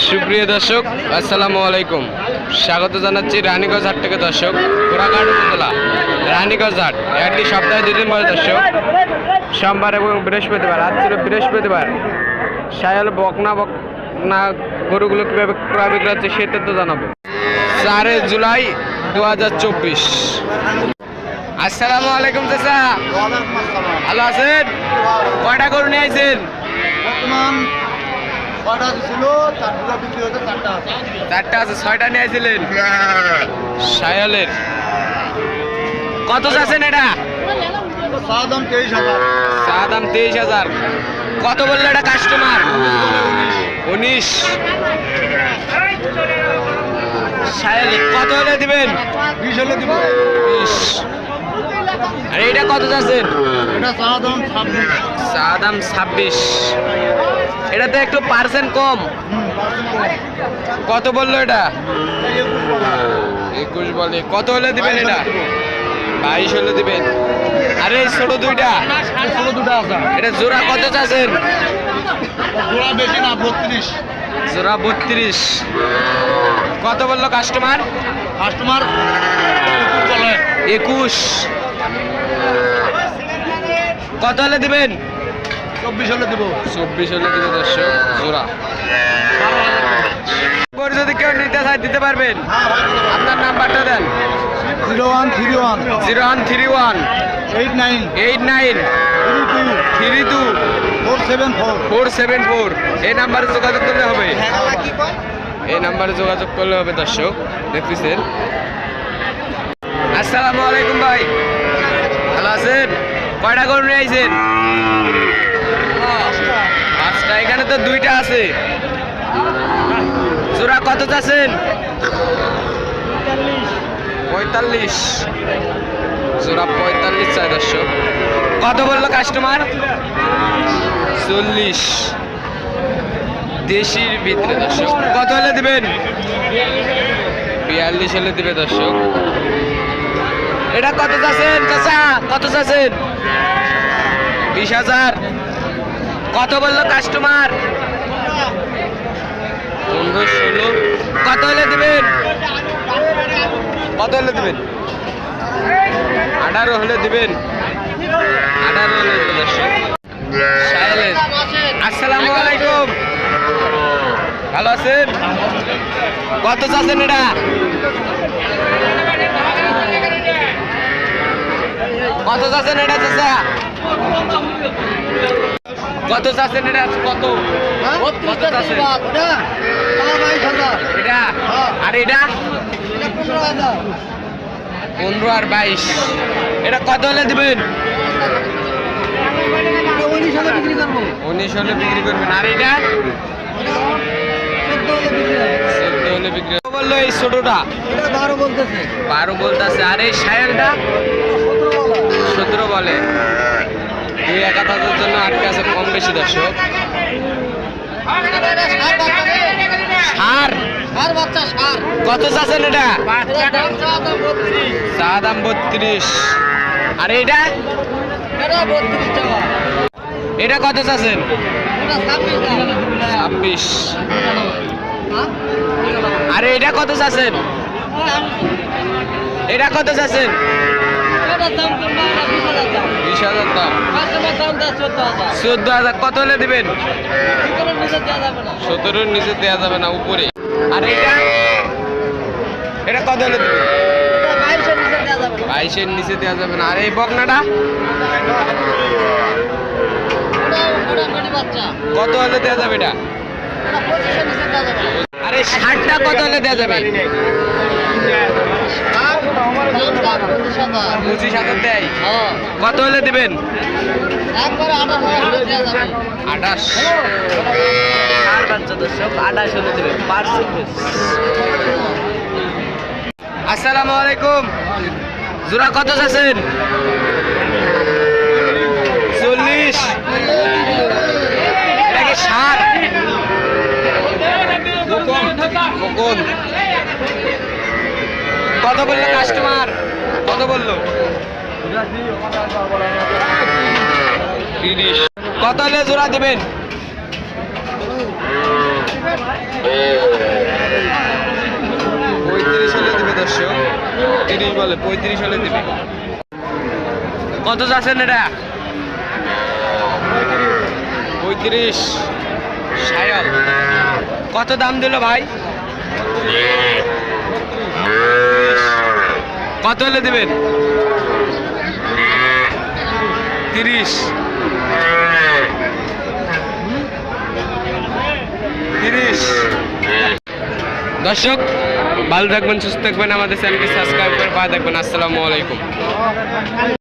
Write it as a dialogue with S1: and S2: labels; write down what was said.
S1: সুপ্রিয় দর্শক, আসসালামু আলাইকুম। স্বাগত জানাচ্ছি রানীগঞ্জ হাট থেকে দর্শক ঘোড়াঘাট উপজেলা। রানীগঞ্জ হাট, একটি সপ্তাহে দুদিন পরে দর্শক, সোমবার এবং বৃহস্পতিবার, আজ ছিল বৃহস্পতিবার। সায়াল বকনা বকনা গরুগুলো কীভাবে ক্রয় বিক্রয় হচ্ছে সেটা তো জানাব। চারে জুলাই দু হাজার চব্বিশ। আসসালামু আলাইকুম চাচা। ভালো আছেন? কয়টা গরু নিয়ে আইছেন?
S2: বর্তমান ছিল চারটা বিক্রি হচ্ছে চারটা আছে।
S1: চারটা আছে ছয়টা নিয়ে আইছিলেন? সায়ালের কত চাচ্ছেন এটা?
S2: চা দাম তেইশ হাজার।
S1: চা দাম তেইশ হাজার। কত বলল এটা কাস্টমার উনিশ। কত হলে দিবেন?
S2: বিশ হলে দিব।
S1: বিশ। আর এইটা কত চাচ্ছেন?
S2: এটা চা দাম ছাব্বিশ।
S1: চা দাম ছাব্বিশ। এটাতে একটু পার্সেন্ট কম। কত বলল এটা?
S2: একুশ বলে।
S1: কত হলে দিবেন এটা? বাইশ হলে দিবেন। আরে ছোট দুইটা।
S2: ষোলো দুটো আছে
S1: এটা জোড়া কত চাচ্ছেন
S2: জোড়া বেশি না বত্রিশ।
S1: জোড়া বত্রিশ। কত বলল কাস্টমার
S2: কাস্টমার একুশ।
S1: কত হলে দিবেন?
S2: চব্বিশ হলে দিব।
S1: চব্বিশ হলে দিবে দর্শক জোড়া। যদি কেউ নিতে চায় দিতে পারবেন। আপনার নাম্বারটা দেন।
S2: Zero one three one.
S1: Zero one three one.
S2: Eight nine.
S1: Eight nine.
S2: Three two.
S1: Three two.
S2: Four seven four.
S1: Four seven four. এই নাম্বারে যোগাযোগ করলে হবে। এই নাম্বারে যোগাযোগ করলে হবে দর্শক। দেখতেছেন আসসালামু আলাইকুম ভাই। ভালো আছেন? কয়টা গরু নিয়ে আইছেন? তো দুইটা আছে। জোড়া কত চাচ্ছেন? পঁয়তাল্লিশ। জোড়া পঁয়তাল্লিশ চাই দর্শক। কত বলল কাস্টমার চল্লিশ। দেশির ভিতরে দর্শক। কত হলে দিবেন? বিয়াল্লিশ হলে দিবে দর্শক। এটা কত চাচ্ছেন? চাচা, কত চাচ্ছেন? বিশ হাজার। কত বলল কাস্টমার পনেরো ষোলো কত হলে দিবেন? কত হলে দিবেন? আঠারো হলে দিবেন। আঠারো হলে দিবেন আসসালামু আলাইকুম। ভালো আছেন? কত চাচ্ছেন এটা? কত চাচ্ছেন এটা চাচা? কত চাচ্ছেন এটা? কত? কত চাচ্ছেন? এটা? আর এটা? পনেরো আর বাইশ। এটা কত হলে দিবেন? উনিশ হলে বিক্রি করবেন। আর এটা? চোদ্দ হলে বিক্রি বলল এই ছোটটা। বারো বলতেছে। আর এই সায়েলটা? সতেরো বলে। দুই এক জন্য আটকে আছে কম বেশি দর্শক কত চাচ্ছেন এটা? চা দাম বত্রিশ। আর এইটা এটা কত চাচ্ছেন? ছাব্বিশ। আর এটা কত চাচ্ছেন? এটা কত চাচ্ছেন? হাজার দাম। চোদ্দ হাজার। কত হলে দিবেন? সতেরোর নিচে দেওয়া যাবে না। উপরে। আর এটা এটা কত হলে দিবেন? বাইশের নিচে দেওয়া যাবে না। আর এই বকনাটা? কত হলে দেওয়া যাবে এটা? আরে ষাটটা কত হলে দেওয়া যাবে? পঁচিশ হাজার দেয় কত হলে দিবেন? আঠাশ। আঠাশ হলে দেবেন পার্সেল আসসালামু আলাইকুম। জোড়া কত আছেন চল্লিশ। সার? কত বলল কাস্টমার কত বলল। তিরিশ কত হলে জোড়া দেবেন। পঁয়ত্রিশ হলে দিবে দর্শক। তিরিশ বলে, পঁয়ত্রিশ হলে দিবে। কত যাচ্ছেন এটা? পঁয়ত্রিশ। সায়ল কত দাম দিল ভাই? কত হলে দেবেন। তিরিশ। তিরিশ। দর্শক, ভালো থাকবেন, সুস্থ থাকবেন, আমাদের চ্যানেলকে সাবস্ক্রাইব করে পাওয়া থাকবেন। আসসালামু আলাইকুম।